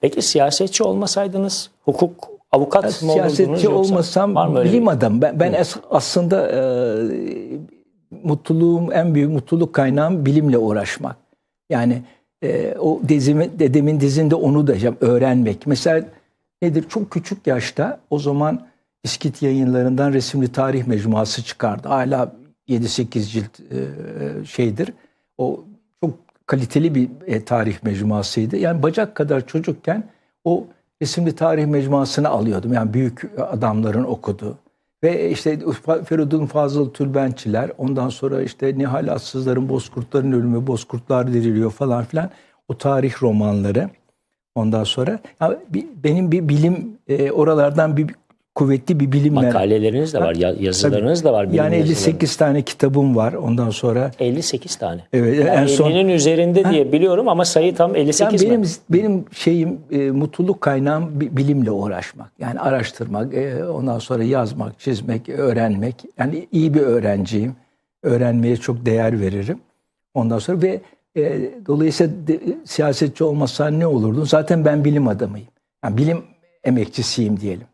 Peki siyasetçi olmasaydınız hukuk avukat mı olurdunuz Siyasetçi yoksa? olmasam Var mı öyle bilim adamı. Ben, ben es- aslında e, mutluluğum, en büyük mutluluk kaynağım bilimle uğraşmak. Yani e, o dizimi, dedemin dizinde onu da öğrenmek. Mesela nedir? Çok küçük yaşta o zaman İskit yayınlarından resimli tarih mecmuası çıkardı. Hala 7-8 cilt e, şeydir. O kaliteli bir e, tarih mecmuasıydı. Yani bacak kadar çocukken o resimli tarih mecmuasını alıyordum. Yani büyük adamların okuduğu. Ve işte Feridun Fazıl Tülbençiler, ondan sonra işte Nihal Atsızlar'ın Bozkurtların Ölümü, Bozkurtlar Diriliyor falan filan o tarih romanları. Ondan sonra ya bir- benim bir bilim e, oralardan bir kuvvetli bir bilim Makaleleriniz de var, ya- yazılarınız da var. bilim Yani yazıları. 58 tane kitabım var. Ondan sonra 58 tane. evet en Yani son 50'nin üzerinde diye biliyorum ama sayı tam 58 yani benim mi? benim şeyim e, mutluluk kaynağım bi- bilimle uğraşmak. Yani araştırmak, e, ondan sonra yazmak, çizmek, öğrenmek. Yani iyi bir öğrenciyim. Öğrenmeye çok değer veririm. Ondan sonra ve e, dolayısıyla de- siyasetçi olmasan ne olurdun? Zaten ben bilim adamıyım. Yani bilim emekçisiyim diyelim.